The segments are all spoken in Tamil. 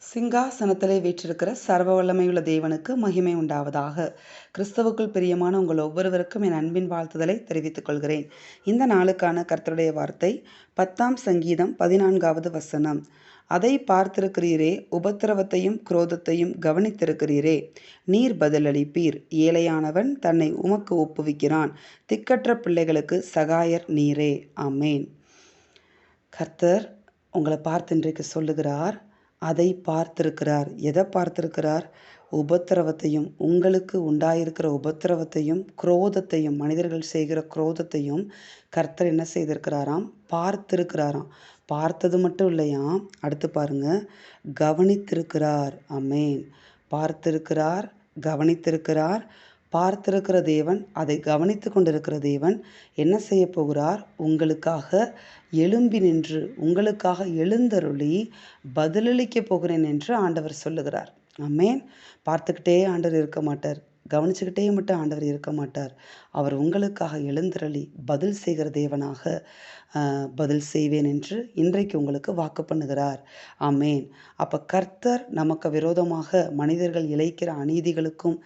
சிங்காசனத்திலே வீற்றிருக்கிற சர்வ வல்லமையுள்ள தேவனுக்கு மகிமை உண்டாவதாக. கிறிஸ்தவுக்குள் பிரியமான உங்கள் ஒவ்வொருவருக்கும் என் அன்பின் வாழ்த்துதலை தெரிவித்துக் கொள்கிறேன். இந்த நாளுக்கான கர்த்தருடைய வார்த்தை பத்தாம் சங்கீதம் பதினான்காவது வசனம். அதை பார்த்திருக்கிறீரே உபத்திரவத்தையும் குரோதத்தையும் கவனித்திருக்கிறீரே. நீர் பதிலளிப்பீர். ஏழையானவன் தன்னை உமக்கு ஒப்புவிக்கிறான். திக்கற்ற பிள்ளைகளுக்கு சகாயர் நீரே. ஆமேன். கர்த்தர் உங்களை பார்த்து இன்றைக்கு சொல்லுகிறார் அதை பார்த்திருக்கிறார். எதை பார்த்திருக்கிறார்? உபத்திரவத்தையும் உங்களுக்கு உண்டாயிருக்கிற உபத்திரவத்தையும் குரோதத்தையும் மனிதர்கள் செய்கிற குரோதத்தையும் கர்த்தர் என்ன செய்திருக்கிறாராம்? பார்த்திருக்கிறாராம். பார்த்தது மட்டும் இல்லையாம் அடுத்து பாருங்க. கவனித்திருக்கிறார். அமேன் பார்த்திருக்கிறார் கவனித்திருக்கிறார் பார்த்திருக்கிற தேவன் அதை கவனித்து கொண்டிருக்கிற தேவன் என்ன செய்ய போகிறார்? உங்களுக்காக எழும்பி நின்று உங்களுக்காக எழுந்தருளி பதிலளிக்க போகிறேன் என்று ஆண்டவர் சொல்லுகிறார். அம்மேன் பார்த்துக்கிட்டே ஆண்டவர் இருக்க மாட்டார். கவனிச்சுக்கிட்டே மட்டும் ஆண்டவர் இருக்க மாட்டார். அவர் உங்களுக்காக எழுந்திரளி பதில் செய்கிற தேவனாக பதில் செய்வேன் என்று இன்றைக்கு உங்களுக்கு வாக்கு பண்ணுகிறார். ஆமேன். அப்போ கர்த்தர் நமக்கு விரோதமாக மனிதர்கள் இழைக்கிற அநீதிகளுக்கும்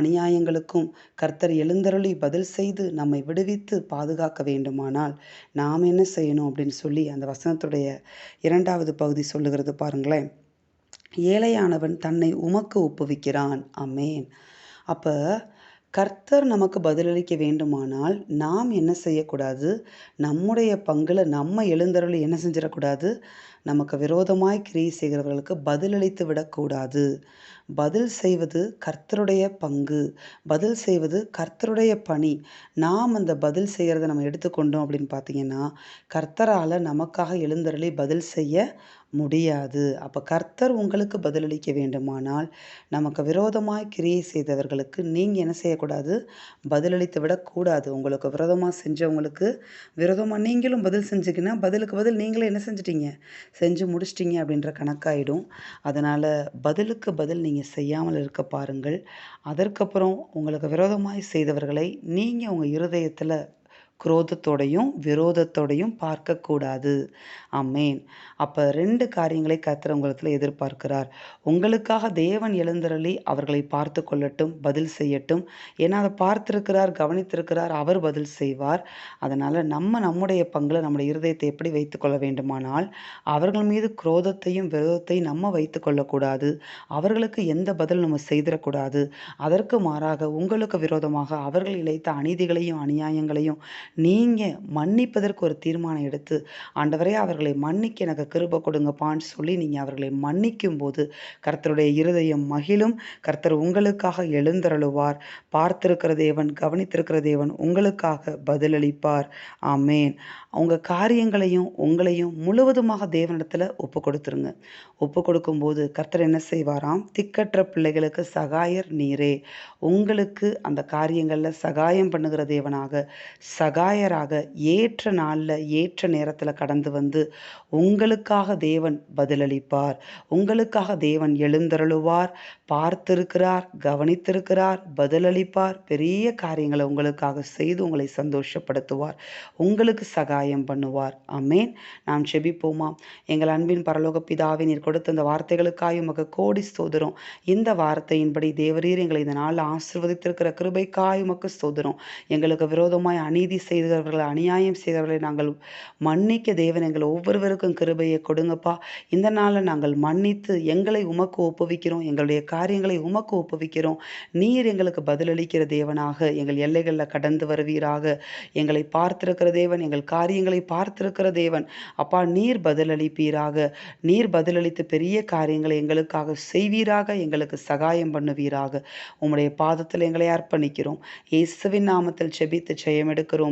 அநியாயங்களுக்கும் கர்த்தர் எழுந்தருளி பதில் செய்து நம்மை விடுவித்து பாதுகாக்க வேண்டுமானால் நாம் என்ன செய்யணும் அப்படின்னு சொல்லி அந்த வசனத்துடைய இரண்டாவது பகுதி சொல்லுகிறது பாருங்களேன். ஏழையானவன் தன்னை உமக்கு ஒப்புவிக்கிறான். அமேன் அப்போ கர்த்தர் நமக்கு பதிலளிக்க வேண்டுமானால் நாம் என்ன செய்யக்கூடாது? நம்முடைய பங்கில் நம்ம எழுந்தருளி என்ன செஞ்சிடக்கூடாது? நமக்கு விரோதமாய் கிரியை செய்கிறவர்களுக்கு பதிலளித்து விடக்கூடாது. பதில் செய்வது கர்த்தருடைய பங்கு. பதில் செய்வது கர்த்தருடைய பணி. நாம் அந்த பதில் செய்கிறத நம்ம எடுத்துக்கொண்டோம் அப்படின்னு பார்த்தீங்கன்னா கர்த்தரால் நமக்காக எழுந்தருளி பதில் செய்ய முடியாது. அப்போ கர்த்தர் உங்களுக்கு பதிலளிக்க வேண்டுமானால் நமக்கு விரோதமாக கிரியை செய்தவர்களுக்கு நீங்கள் என்ன செய்யக்கூடாது? பதிலளித்து விடக்கூடாது உங்களுக்கு விரோதமாக செஞ்சவங்களுக்கு விரோதமாக நீங்களும் பதில் செஞ்சுக்கினா பதிலுக்கு பதில் நீங்களே என்ன செஞ்சிட்டீங்க? செஞ்சு முடிச்சிட்டிங்க அப்படின்ற கணக்காயிடும். அதனால் பதிலுக்கு பதில் நீங்கள் செய்யாமல் இருக்க பாருங்கள். அதற்கப்புறம் உங்களுக்கு விரோதமாய் செய்தவர்களை நீங்கள் உங்கள் இருதயத்தில் குரோதத்தோடையும் விரோதத்தோடையும் பார்க்கக்கூடாது. அம்மேன் அப்போ ரெண்டு காரியங்களை கத்திர உங்களத்தில் எதிர்பார்க்கிறார். உங்களுக்காக தேவன் எழுந்தருளி அவர்களை பார்த்து கொள்ளட்டும் பதில் செய்யட்டும். ஏன்னா அதை பார்த்திருக்கிறார் கவனித்திருக்கிறார் அவர் பதில் செய்வார். அதனால் நம்ம நம்முடைய பங்கில் நம்முடைய இருதயத்தை எப்படி வைத்துக்கொள்ள வேண்டுமானால் அவர்கள் மீது குரோதத்தையும் விரோதத்தையும் நம்ம வைத்து கொள்ளக்கூடாது. அவர்களுக்கு எந்த பதில் நம்ம செய்திடக்கூடாது. அதற்கு மாறாக உங்களுக்கு விரோதமாக அவர்கள் இழைத்த அநீதிகளையும் அநியாயங்களையும் நீங்கள் மன்னிப்பதற்கு ஒரு தீர்மானம் எடுத்து ஆண்டவரே அவர்களை மன்னிக்க எனக்கு கிருப கொடுங்கப்பான்னு சொல்லி நீங்கள் அவர்களை மன்னிக்கும் போது கர்த்தருடைய இருதயம் மகிழும். கர்த்தர் உங்களுக்காக எழுந்தருளுவார். பார்த்திருக்கிற தேவன் கவனித்திருக்கிற தேவன் உங்களுக்காக பதிலளிப்பார். ஆமேன். அவங்க காரியங்களையும் உங்களையும் முழுவதுமாக தேவனிடத்தில் ஒப்பு கொடுத்துருங்க. ஒப்பு கொடுக்கும்போது கர்த்தர் என்ன செய்வாராம்? திக்கற்ற பிள்ளைகளுக்கு சகாயர் நீரே. உங்களுக்கு அந்த காரியங்களில் சகாயம் பண்ணுகிற தேவனாக சகா சகாயராக ஏற்ற நாளில் ஏற்ற நேரத்தில் கடந்து வந்து உங்களுக்காக தேவன் பதிலளிப்பார். உங்களுக்காக தேவன் எழுந்தருளுவார். பார்த்திருக்கிறார் கவனித்திருக்கிறார் பதிலளிப்பார். பெரிய காரியங்களை உங்களுக்காக செய்து உங்களை சந்தோஷப்படுத்துவார். உங்களுக்கு சகாயம் பண்ணுவார். அமேன் நாம் செபிப்போமா? எங்கள் அன்பின் பரலோக பிதாவை நீர் கொடுத்த இந்த வார்த்தைகளுக்காக உமக்கு கோடி சோதரும் இந்த வார்த்தையின்படி தேவரீர் எங்களை இந்த நாளில் ஆசிர்வதித்திருக்கிற கிருபைக்காய் உமக்கு சோதரும் எங்களுக்கு விரோதமாய் அநீதி செய்தவர்களை அநியாயம் செய்தவர்களை நாங்கள் மன்னிக்க தேவன் எங்கள் ஒவ்வொருவருக்கும் கிருபையை கொடுங்கப்பா. இந்த நாளில் நாங்கள் மன்னித்து எங்களை உமக்கு ஒப்புவிக்கிறோம் எங்களுடைய காரியங்களை உமக்கு ஒப்புவிக்கிறோம். நீர் எங்களுக்கு பதிலளிக்கிற தேவனாக எங்கள் எல்லைகளில் கடந்து வருவீராக. எங்களை பார்த்திருக்கிற தேவன் எங்கள் காரியங்களை பார்த்திருக்கிற தேவன். அப்பா நீர் பதிலளிப்பீராக. நீர் பதிலளித்து பெரிய காரியங்களை எங்களுக்காக செய்வீராக எங்களுக்கு சகாயம் பண்ணுவீராக. உம்முடைய பாதத்தில் எங்களை அர்ப்பணிக்கிறோம். இயேசுவின் நாமத்தில் செபித்து ஜெயமெடுக்கிறோம்.